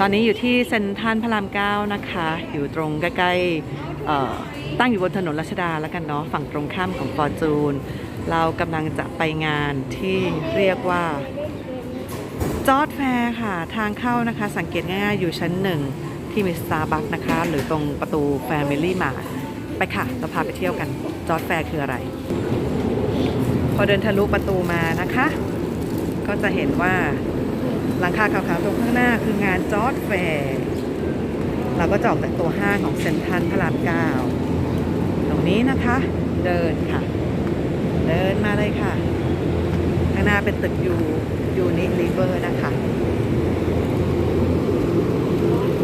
ตอนนี้อยู่ที่เซ็นทรัลพระรามเก้านะคะ อยู่ตรงใกล้ๆตั้งอยู่บนถนนรัชดาแล้วกันเนาะฝั่งตรงข้ามของฟอร์จูน เรากำลังจะไปงานที่เรียกว่าจอร์ดแฟร์ค่ะ ทางเข้านะคะ สังเกตง่ายๆอยู่ชั้นหนึ่งที่มีสตาร์บัคนะคะ หรือตรงประตูแฟมิลี่มาไปค่ะ เราพาไปเที่ยวกัน จอร์ดแฟร์คืออะไร พอเดินทะลุประตูมานะคะ ก็จะเห็นว่า หลังคาขาวๆตรงข้างหน้าคืองานจอร์ดแฟร์เราก็จะออกจากตัวห้างของเซ็นทรัลพระรามเก้าตรงนี้นะคะ เดินค่ะ เดินมาเลยค่ะ ข้างหน้าเป็นตึกยูยูนิลิเวอร์นะคะ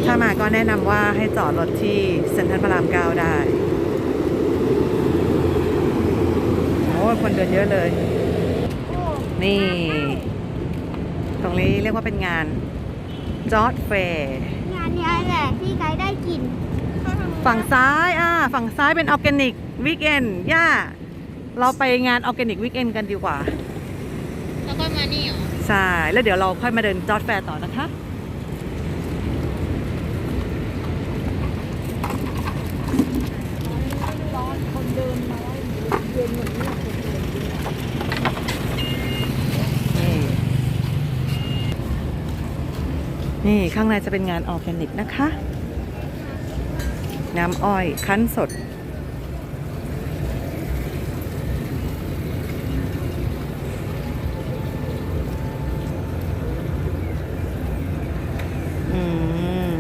ถ้ามาก็แนะนำว่าให้จอดรถที่เซ็นทรัลพระรามเก้าได้โอ้คนเดินเยอะเลย นี่ ตรงนี้เรียกว่าเป็นงานจอร์ดแฟร์งานนี้แหละที่ไกด์ได้กิน ฝั่งซ้ายอ่าฝั่งซ้ายเป็นออร์แกนิกวีคเอนย่า เราไปงานออร์แกนิกวีคเอนกันดีกว่า แล้วก็มานี่เหรอ ใช่ แล้วเดี๋ยวเราค่อยมาเดินจอร์ดแฟร์ต่อนะคะ ร้อนคนเดินน้อยเย็นเหมือนนี้คนเดิน นี่ นี่ข้างในจะเป็นงานออร์แกนิกนะคะ น้ำอ้อยคั้นสด อืม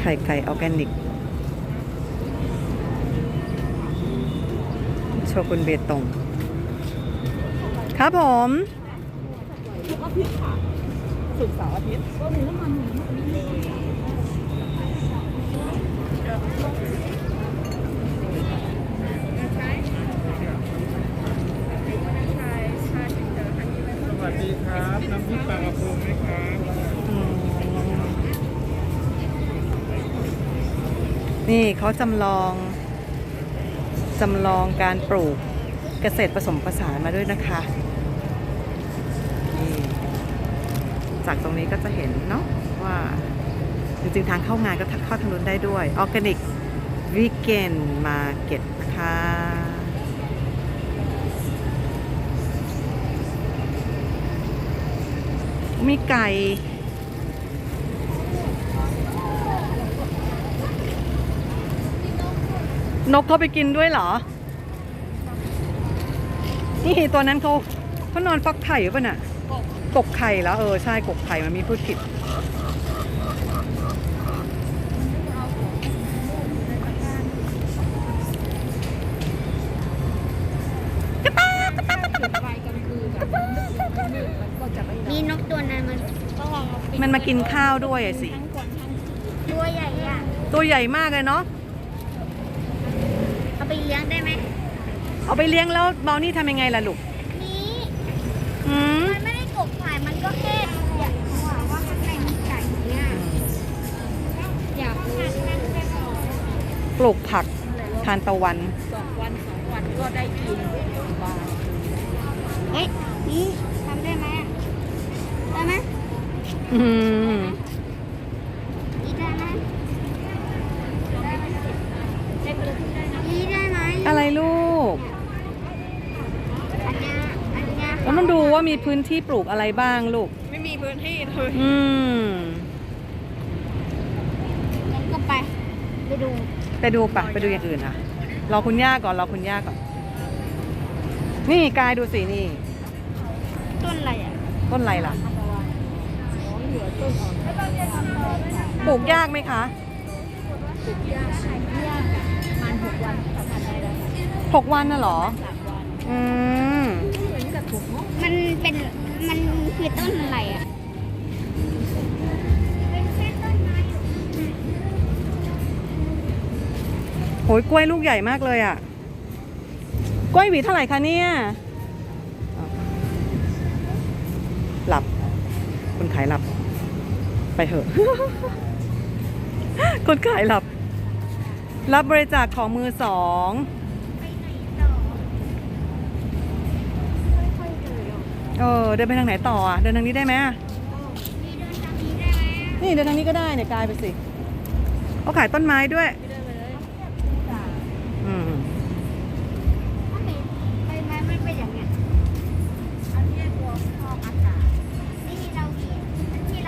ไข่ไก่ออร์แกนิก โชกุนเบตงครับผม ทุกอาทิตย์ค่ะสุกร์เสาร์อาทิตย์ก็มีน้ำมันหมูสวัสดีครับน้ำพริกปลากระพงไหมครับนี่เขาจำลองจำลองการปลูกเกษตรผสมผสานมาด้วยนะคะ จากตรงนี้ก็จะเห็นเนาะว่าจริงๆทางเข้างานก็เข้าทางนู้นได้ด้วยออร์แกนิกวีแกนมาเก็ตนะคะมีไก่นกเขาไปกินด้วยเหรอ นี่ตัวนั้นเขาเขานอนฟักไข่หรือเปล่าน่ะ กกไข่แล้วเออใช่กกไข่มันมีพูดผิด มีนกตัวนั้นมันก็ลองเอาไปมันมากินข้าวด้วยอะสิ ตัวใหญ่อะตัวใหญ่มากเลยเนาะเอาไปเลี้ยงได้ไหมเอาไปเลี้ยงแล้วเบานี่ทำยังไงล่ะลูก ลูกผักทานตะวันสองวันสองวันก็ได้กินบ้านเฮ้ยนี่ทำได้ไหมอะได้ไหมอืมอีได้ไหมอีได้ไหมอะไรลูกอันเนี้ยอันเนี้ยแล้วมันดูว่ามีพื้นที่ปลูกอะไรบ้างลูก ไม่มีพื้นที่เลย อืม งั้นก็ไป ไป ดูไปดูปะไปดูอย่างอื่นอะรอคุณย่าก่อนรอคุณย่าก่อน นี่กายดูสินี่ ต้นอะไรอะต้นอะไรล่ะเหลือต้นอ่อนปลูกยากไหมคะยากยากประมาณหกวันสามวันได้แล้วหกวันน่ะเหรอสามวันอืมเหมือนกับถุงมันเป็นมันคือต้นอะไรอะ โหยกล้วยลูกใหญ่มากเลยอะ กล้วยหวีเท่าไหร่คะเนี่ยหลับ คนขายหลับ ไปเถอะ คนขายหลับ รับบริจาคของมือสองไปไหนต่อไม่ค่อยเลยอะเออเดินไปทางไหนต่ออะเดินทางนี้ได้ไหมอะมีเดินทางนี้ได้ไหมอะนี่เดินทางนี้ก็ได้เนี่ยกลายไปสิเขาขายต้นไม้ด้วย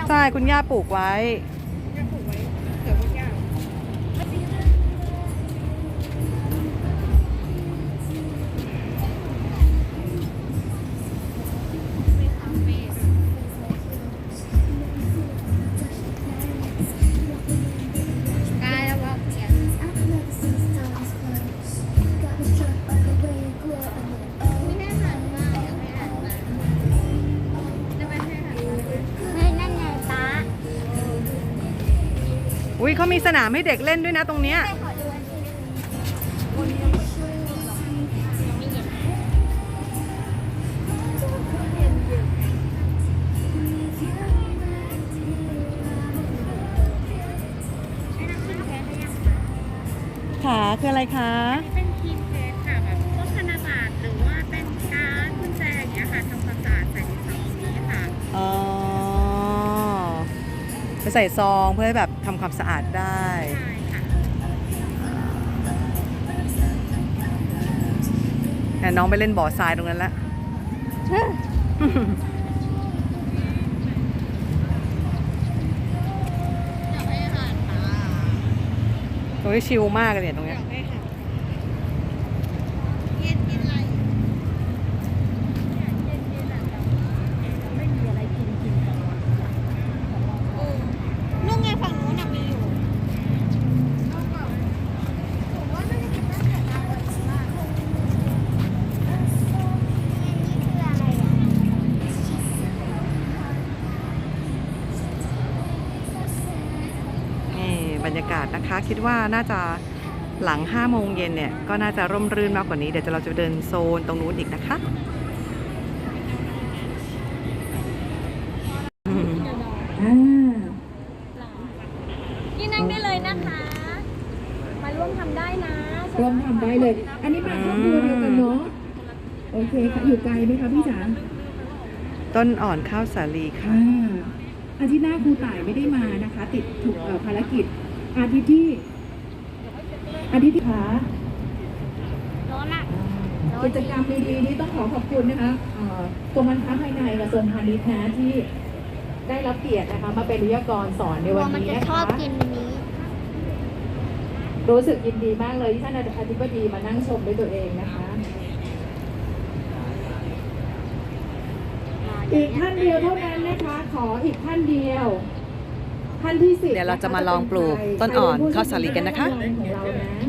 ใช่คุณย่าปลูกไว้ อุ้ยเขามีสนามให้เด็กเล่นด้วยนะตรงเนี้ยไปขอดูอันนี้ไอ้นั่นคือแพ้ได้ยังคะขาคืออะไรคะ เป็นครีมเพสค่ะแบบพวกธนบัตรหรือว่าเป็นการ์ดกุญแจอย่างเงี้ยค่ะทำความสะอาดใส่ในซองนี้ค่ะอ๋อไป ใส่ซองเพื่อให้แบบทำความสะอาดได้ใช่ค่ะแต่น้องไปเล่นบ่อทรายตรงนั้นแล้วอยากให้หันมาตรงนี้ชิลมากเลยเนี่ยตรงเนี้ยให้ค่ะ เย็นกินอะไรไม่มีอะไรกินกินกันนู่นไงฝั่งนู้นน่ะมีอยู่ผมว่าน่าจะกินตั้งแต่นานแล้วมากนี่คืออะไรอะ นี่บ รรยากาศนะคะ คิดว่าน่าจะหลัง5โมงเย็นเนี่ยก็น่าจะร่มรื่นมากกว่านี้ เดี๋ยวเราจะเดินโซนตรงนู้นอีกนะคะอืมอ่านี่นั่งได้เลยนะคะ มาร่วมทำได้นะร่วมทำได้เลย อันนี้มาครอบครัวเดียวกันเนาะโอเคค่ะอยู่ไกลไหมคะพี่จ๋าต้นอ่อนข้าวสาลีค่ะอ่าอาทิตย์หน้าครูต่ายไม่ได้มานะคะ ติดถูกเอ่อภารกิจ อาทิตย์ที่อาทิตย์ที่ขาร้อนอะกิจกรรมดีๆนี้ต้องขอขอบคุณนะคะเอ่อกรมการค้าภายในกระทรวงพาณิชย์นะที่ได้รับเกียรตินะคะมาเป็นวิทยากรสอนในกลัวัวนมันนี้จะนะชอคะบกินอันนี้ รู้สึกยินดีมากเลยที่ท่านอธิบดีมานั่งชมด้วยตัวเองนะคะ อีกท่านเดียวเท่านั้นนะคะ ขออีกท่านเดียว ท่านที่สิบเดี๋ยวเราจะมาลองปลูกต้นอ่อนข้าวสาลีกันนะคะของเรานะ